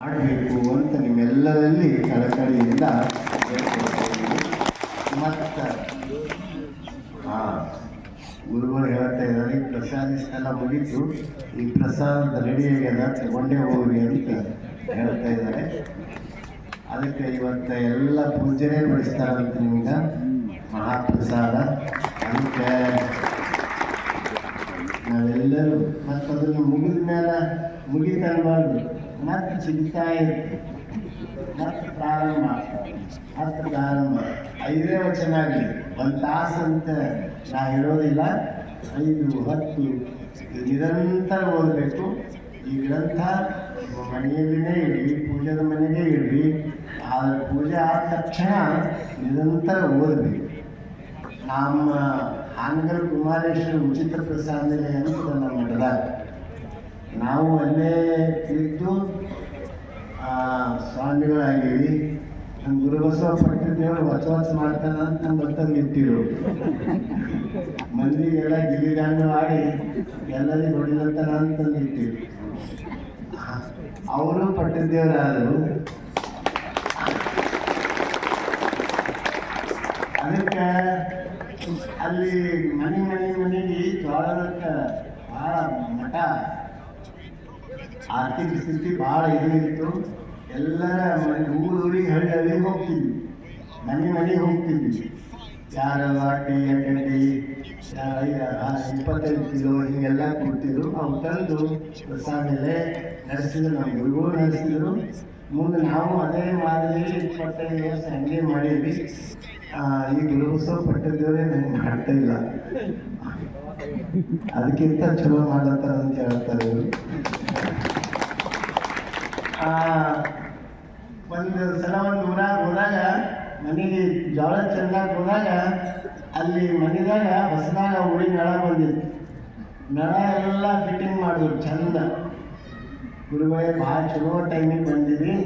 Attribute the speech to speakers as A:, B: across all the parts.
A: ಮಾಡಬೇಕು ಅಂತ ನಿಮ್ಮೆಲ್ಲರಲ್ಲಿ ಕಳಕಳಿಯಿಂದ ಮತ್ತು ಹಾಂ ಗುರುಗಳು ಹೇಳ್ತಾ ಇದ್ದಾರೆ, ಪ್ರಸಾದ ಇಷ್ಟೆಲ್ಲ ಮುಗಿತು. ಈ ಪ್ರಸಾದ ರೆಡಿ ಆಗ್ಯದ ತಗೊಂಡೇ ಹೋಗಿ ಅಂತ ಹೇಳ್ತಾ ಇದ್ದಾರೆ. ಅದಕ್ಕೆ ಇವತ್ತು ಎಲ್ಲ ಪೂಜೆನೇ ನಡೆಸ್ತಾರಂತ ನಿಮ್ಗೆ. ಮಹಾಪ್ರಸಾದ. ಅದಕ್ಕೆ ನಾವೆಲ್ಲರೂ ಮತ್ತು ಅದನ್ನು ಮುಗಿದ ಮೇಲೆ ಮುಗಿತನ್ಬಾರ್ದು ಮತ್ತೆ ಸಿಗ್ತಾ ಇರುತ್ತೆ ಮತ್ತೆ ಪ್ರಾರಂಭ ಮತ್ತೆ ಪ್ರಾರಂಭ ಐದೇ ವಚನ ಆಗಲಿ ಒಂದು ತಾಸು ಅಂತ ನಾ ಹೇಳೋದಿಲ್ಲ ಐದು ಹತ್ತು ನಿರಂತರ ಓದಬೇಕು ಈ ಗ್ರಂಥ ಮನೆಯಲ್ಲಿನೇ ಇರಲಿ ಪೂಜೆದ ಮನೆಗೆ ಇರಲಿ ಆ ಪೂಜೆ ಆದ ತಕ್ಷಣ ನಿರಂತರ ಓದಬೇಕು ನಮ್ಮ ಹಾನಗಲ್ ಕುಮಾರೇಶ್ವರ ಉಚಿತ ಪ್ರಸಾದ ಅಂತ ನಮ್ಮ ನಾವು ಅಲ್ಲೇ ಇದ್ದು ಸ್ವಾಮಿಗಳಾಗೀವಿ. ನಮ್ಮ ಗುರುಬಸವ ಹೊಸ ಹೊಸ ಮಾಡ್ತಾನ ಅಂತ ನಮ್ಮ ಭಕ್ತರು ನಿಂತಿರು. ಮಂದಿಗೆಲ್ಲ ಗಿಲಿದಾಂಡು ಮಾಡಿ ಎಲ್ಲರಿಗೂ ಹೊಡಿಲತ್ತಾನ ಅಂತ ನಿಂತಿರು. ಅವರು ಪಟ್ಟಿದ್ದೇವರಾದರು ಅದಕ್ಕೆ ಅಲ್ಲಿ ಮನೆ ಮನೆ ಮನೆಗೆ ಜೋಳದ ಭಾಳ ಮಠ. ಆರ್ಥಿಕ ಸ್ಥಿತಿ ಭಾಳ ಇದಿತ್ತು ಮನೆ ಊರೂರಿಗೆ ಹಳ್ಳಿ ಹಳ್ಳಿಗೆ ಹೋಗ್ತಿದ್ವಿ. ಮನೆ ಮನೆಗೆ ಹೋಗ್ತಿದ್ವಿ. ಯಾರ ವಾಟಿ ಗಂಟೆ ಇಪ್ಪತ್ತೈದು ಕಿಲೋ ಹೀಗೆಲ್ಲ ಕೊಡ್ತಿದ್ರು ಅವು ತಂದು ಪ್ರಸಾದಲೆ ನಡೆಸಿದ್ರು. ನಮ್ಮ ಗುರುಗಳು ನಡೆಸಿದ್ರು. ಮುಂದೆ ನಾವು ಅದೇ ಮಾದರಿ ಇಪ್ಪತ್ತೈದು ವರ್ಷ ಹಂಗೆ ಮಾಡಿದ್ವಿ. ಈ ಗುರುಬಸವ ಪಟ್ಟಿದ್ರೆ ನಂಗೆ ಮಾಡ್ತಾ ಇಲ್ಲ. ಅದಕ್ಕಿಂತ ಚಲೋ ಮಾಡತ್ತಾರ ಅಂತ ಹೇಳ್ತಾರೆ ಒಂದು ಸಲ ಒಂದು ಊರಾಗ ಹೋದಾಗ ಮನೆಗೆ ಜೋಳ ಚೆನ್ನಾಗಿ ಹೋದಾಗ, ಅಲ್ಲಿ ಮನೆದಾಗ ಹೊಸದಾಗ ಉಳಿ ನಳ ಬಂದಿತ್ತು. ನಳ ಎಲ್ಲ ಫಿಟ್ಟಿಂಗ್ ಮಾಡಿದ್ರು, ಚಂದ. ಗುರುಗಳೇ ಭಾಳ ಚಲೋ ಟೈಮಿಗೆ ಬಂದಿದ್ವಿ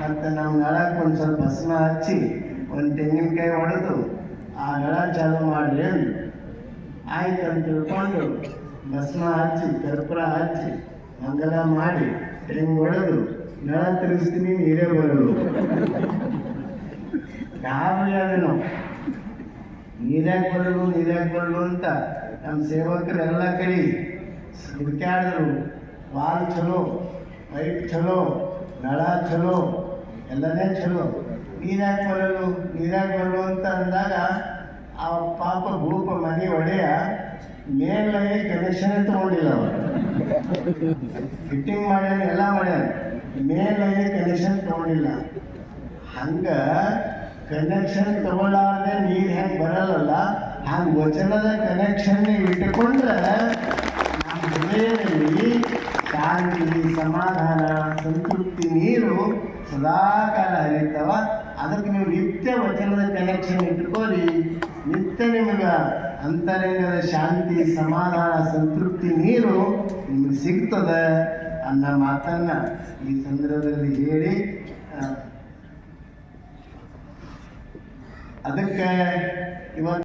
A: ಮತ್ತು ನಮ್ಮ ನಳಕ್ಕೆ ಒಂದು ಸ್ವಲ್ಪ ಭಸ್ಮ ಹಚ್ಚಿ, ಒಂದು ತೆಂಗಿನಕಾಯಿ ಹೊಡೆದು, ಆ ನಳ ಚಾಲು ಮಾಡ್ರಿ ಅಂದರು ಆಯ್ತು ಅಂತ ತಿಳ್ಕೊಂಡು ಭಸ್ಮ ಹಚ್ಚಿ, ಕರ್ಪುರ ಹಚ್ಚಿ ಮಂಗಲ ಮಾಡಿ, ಹೆಂಗ್ ಹೊಡೆದು ನಳ ತಿರುಗಿಸ್ತೀನಿ, ನೀರೇ ಬರೋದು ಗಾಬರಿ ಅದನ್ನು ನೀರ್ಯಾಗ ಬರಲು ನೀರ್ಯಾಗ ಬರಲು ಅಂತ ನಮ್ಮ ಸೇವಕರು ಎಲ್ಲ ಕಡೆ ಹುಡುಕಾಡಿದ್ರು ವಾಲ್ ಚಲೋ, ಪೈಪ್ ಚಲೋ, ನಳ ಚಲೋ, ಎಲ್ಲನೇ ಚಲೋ. ನೀರ್ಯಾಗ ಬರಲು ನೀರ್ಯಾಗ ಬರಲು ಅಂತ ಅಂದಾಗ ಆ ಪಾಪ ಭೂಪ ಮನೆ ಒಡೆಯ ಮೇಲೆ ಕನೆಕ್ಷನ್ ತಗೊಂಡಿಲ್ಲ ಅವರು. ಫಿಟ್ಟಿಂಗ್ ಮಾಡ್ಯಾರ, ಎಲ್ಲ ಮಾಡ್ಯಾರ. ಮೇಲೆ ಕನೆಕ್ಷನ್ ತಗೊಂಡಿಲ್ಲ. ಹಂಗ ಕನೆಕ್ಷನ್ ತಗೊಳ್ಳಾರ್ದೆ ನೀರು ಹೆಂಗೆ ಬರಲ್ಲ ಹಂಗ ವಚನದ ಕನೆಕ್ಷನ್ ಇಟ್ಟುಕೊಂಡ್ರೆ ನಮ್ಮ ಹೃದಯದಲ್ಲಿ ಶಾಂತಿ, ಸಮಾಧಾನ, ಸಂತೃಪ್ತಿ ನೀರು ಸದಾಕಾಲ ಹರಿತಾವ. ಅದಕ್ಕೆ ನೀವು ನಿತ್ಯ ವಚನದ ಕನೆಕ್ಷನ್ ಇಟ್ಕೊಳ್ಳಿ. ನಿತ್ಯ ನಿಮಗೆ ಅಂತರಂಗದ ಶಾಂತಿ ಸಮಾಧಾನ ಸಂತೃಪ್ತಿ ನೀರು ನಿಮಗೆ ಸಿಗ್ತದೆ ಅನ್ನೋ ಮಾತನ್ನ ಈ ಸಂದರ್ಭದಲ್ಲಿ ಹೇಳಿ ಅದಕ್ಕೆ ಇವತ್ತು